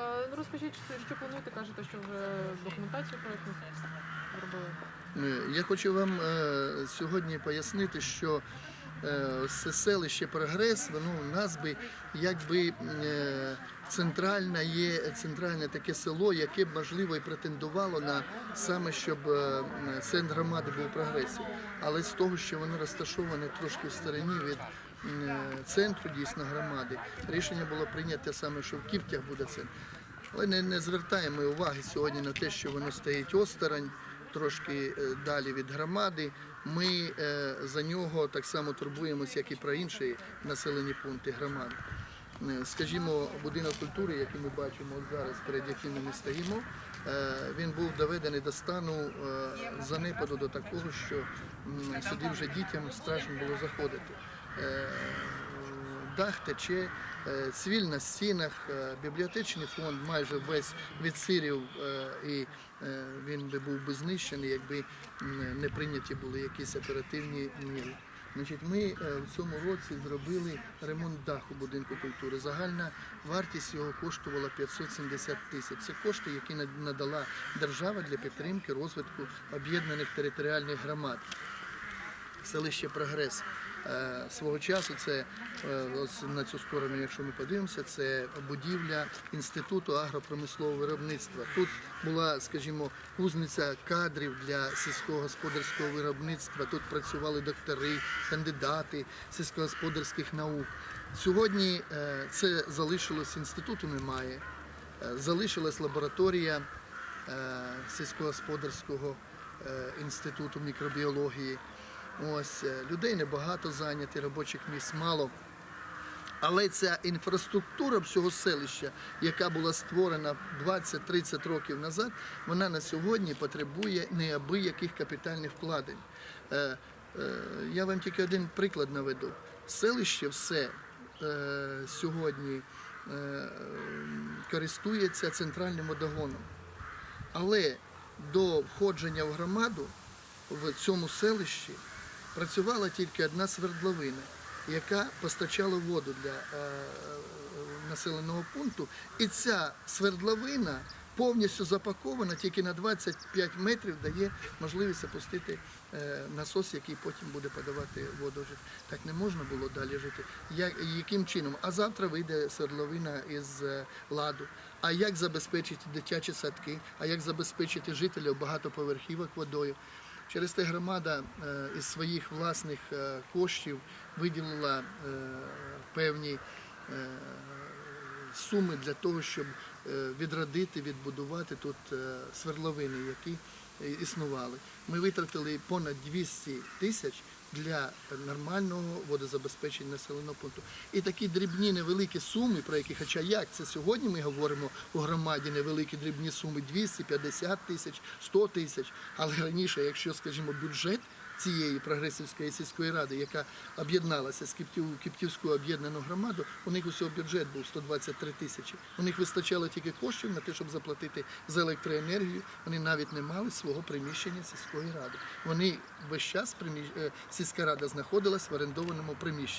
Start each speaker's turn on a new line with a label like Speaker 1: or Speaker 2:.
Speaker 1: Ну, Розкажіть, що- плануєте, кажете, що вже документацію проєктну зробили.
Speaker 2: Е, Я хочу вам е, сьогодні пояснити, що е, це селище Прогрес, воно у нас би якби центральне є центральне таке село, яке б можливо і претендувало на саме, щоб центр громади був у прогресі. Але з того, що воно розташоване трошки в стороні від центру дійсно громади, рішення було прийнято саме, що в Кіптях буде центр. Але не, не звертаємо уваги сьогодні на те, що воно стоїть осторонь, трошки е, далі від громади. Ми е, за нього так само турбуємося, як і про інші населені пункти громади. Е, Скажімо, будинок культури, який ми бачимо зараз, перед яким ми стоїмо, е, він був доведений до стану е, занепаду до такого, що сюди вже дітям страшно було заходити. Е, Дах тече, е, цвіль на стінах, е, бібліотечний фонд майже весь відсирів і він би був би знищений, якби не прийняті були якісь оперативні міри. Значить, ми в цьому році зробили ремонт даху будинку культури. Загальна вартість його коштувала 570 тисяч. Це кошти, які надала держава для підтримки розвитку об'єднаних територіальних громад селище Прогрес. Е, Свого часу це е, на цю сторону, якщо ми подивимося, це будівля інституту агропромислового виробництва. Тут була, скажімо, кузниця кадрів для сільськогосподарського виробництва. Тут працювали доктори, кандидати сільськогосподарських наук. Сьогодні е, це залишилось інституту немає. Залишилась лабораторія сільськогосподарського інституту мікробіології. Ось е, людей небагато зайняті, робочих місць мало. Але ця інфраструктура всього селища, яка була створена 20-30 років назад, вона на сьогодні потребує неабияких капітальних вкладень. Е, е, я вам тільки один приклад наведу. Селище все сьогодні користується центральним водогоном. Але до входження в громаду в цьому селищі працювала тільки одна свердловина, яка постачала воду для е, населеного пункту. І ця свердловина повністю запакована, тільки на 25 метрів дає можливість запустити е, насос, який потім буде подавати воду. Так не можна було далі жити. Як, яким чином? А завтра вийде свердловина із е, ладу. А як забезпечити дитячі садки, а як забезпечити жителів багатоповерхівок водою? Через те громада е, із своїх власних е, коштів виділила е, певні суми для того, щоб відродити, відбудувати тут свердловини, які існували. Ми витратили понад 200 тисяч для нормального водозабезпечення населеного пункту. І такі дрібні невеликі суми, про які, хоча як це сьогодні ми говоримо у громаді, невеликі дрібні суми 250 тисяч, 100 тисяч. Але раніше, якщо, скажімо, бюджет цієї прогресівської сільської ради, яка об'єдналася з Киптів, Киптівську об'єднану громаду, у них усього бюджет був 123 тисячі. У них вистачало тільки коштів на те, щоб заплатити за електроенергію. Вони навіть не мали свого приміщення сільської ради. Вони весь час приміщ... е, сільська рада знаходилась в орендованому приміщенні.